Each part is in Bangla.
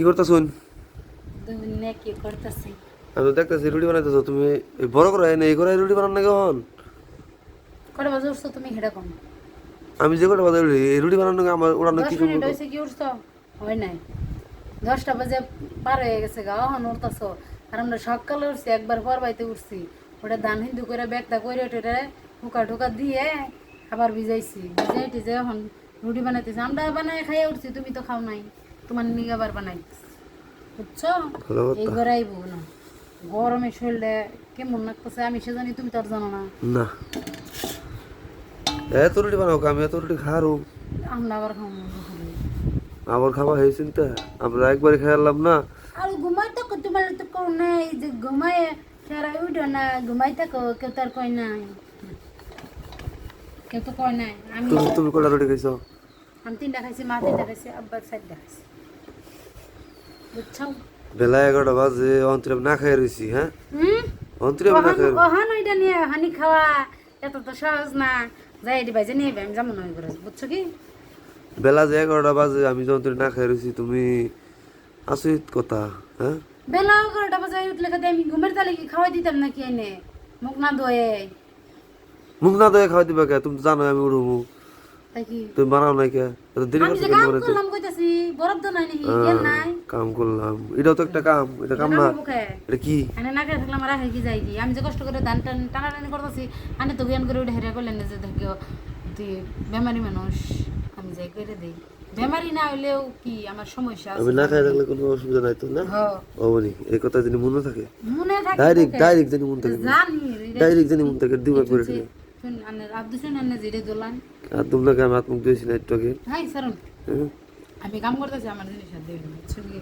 কি করতেছুন? কি করতেছি? আমি তো দেখতেছি রুটি বানাইতেছো তুমি বড় করে এনে এই করে রুটি বানান না কেমন কটা বাজে উঠছো তুমি হেডা কম? আমি যে কটা বাজে এই রুটি বানানো আমার দশ কি সম্পর্ক? কি উঠছো? হয় নাই। দশটা বাজে পার হয়ে গেছে গা হন উঠতেছো। আর আমরা সকালে উঠছি একবার পর বাইতে উঠছি। ওটা ধান হিন্দু করে ব্যাগটা করে ওটা ঠোকা ঠোকা দিয়ে আবার ভিজাইছি। ভিজাই টিজে এখন রুটি বানাইতেছি। আমরা বানাই খাইয়ে উঠছি তুমি তো খাও নাই। তোমার নিগে আবার বানাই বুঝছ? এই ঘরে আইবো না। গরমে শরীরে কেমন লাগতেছে আমি সে জানি তুমি তো আর জানো না। না। এত রুটি বানাও আমি এত রুটি খারু। আমরা আবার দুপুরে। আবার খাওয়া হয়েছে চিন্তা? আমরা একবারে খেয়ালাম না। আর ঘুমাই তো তোমার তো কেউ নাই যে ঘুমায় সারা উঠো না ঘুমাই থাকো কেউ তার কয় নাই। কেউ তো কয় নাই। আমি তুমি কটা রুটি খাইছো? আমি তিনটা খাইছি মা তিনটা খাইছি আব্বা চারটা খাইছি। বেলা এগারোটা বাজে অন্তরে না খাই রয়েছি হ্যাঁ? হুম? অন্তরে না খাই কহান ওইটা নিয়ে হানি খাওয়া এত তো সহজ না। যাই এটি বাইজে নিয়ে আমি যেমন নয় করে বুঝছ কি? বেলা যে এগারোটা বাজে আমি যে অন্তরে না খাই রয়েছি তুমি আচরিত কথা হ্যাঁ? বেলা এগারোটা বাজে উঠলে খাতে আমি ঘুমের তালে কি খাওয়াই দিতাম নাকি এনে? মুখ না ধোয়ে। মুখ না দেয় খাওয়া দিবা কে? তুমি জানো আমি উঠবো তাই তুমি বানাও নাই কে? দেরি কাম করলাম এটাও তো একটা কাম এটা কাম না। এটা কি? এনে না খেয়ে থাকলাম আর কি যাই কি? আমি যে কষ্ট করে ধান টান টানাটানি করতেছি আনে তো জ্ঞান করে উঠে হেরে করলেন যে দেখিও তুই বেমারি মানুষ আমি যাই করে দেই। বেমারি না হইলেও কি আমার সমস্যা আছে? আমি না খাই থাকলে কোনো অসুবিধা নাই তো না? হ। অবনি এই কথা যদি মনে থাকে? মনে থাকে ডাইরেক্ট ডাইরেক্ট জানি মন থাকে জানি ডাইরেক্ট জানি মন থাকে দিবা করে ফেলে শুন আনে আনে জিরে দোলান। আর তোমরা আমি হাত মুখ দিয়েছি একটু আগে? হাই সারুন হ্যাঁ? আমি কাম করতেছি আমার জিনিস আর দেবেন বুঝছেন কি?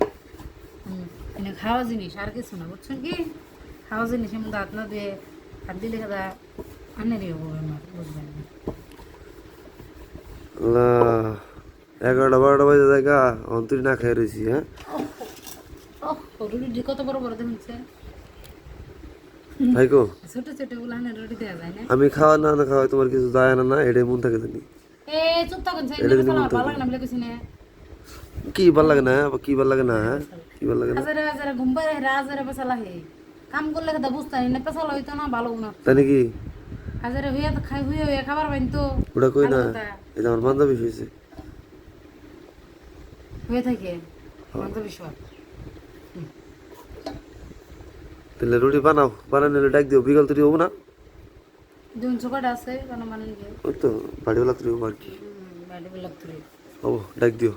এনে খাওয়া জিনিস আর কিছু না বুঝছেন কি? খাওয়া জিনিস এমন হাত না দিয়ে হাত দিলে কাদা আনেরই হব আমার বুঝবেন এগারোটা বারোটা বাজে জায়গা অন্তরি না খাই রয়েছি হ্যাঁ? কত বড় বড় ছোট ছোট রুটি যায় না। আমি খাওয়া না না খাওয়া তোমার কিছু যায় না না এটাই মন থাকে জানি। এ চুপ থাকুন এটা ভালো লাগে না বলে কিছু না। কি ভালো লাগে না কি ভালো লাগে না হ্যাঁ? কি ভালো লাগে না? হাজারে পেশালা হে কাম করলে কথা বুঝতে না পেশালা হইতো না ভালো না। তাই নাকি? হইয়া তো খাই হইয়া হইয়া খাবার পাইন তো। ওটা কই না। এটা আমার বান্ধবী হয়ে থাকে। অন্ত বিশ্বাস তাহলে রুটি বানাও বানাই নিলে ডাক দিও বিকাল তুই হব না? ওই তো বাড়িওয়ালা তৈরি হব আর কি। হব ডাক দিও।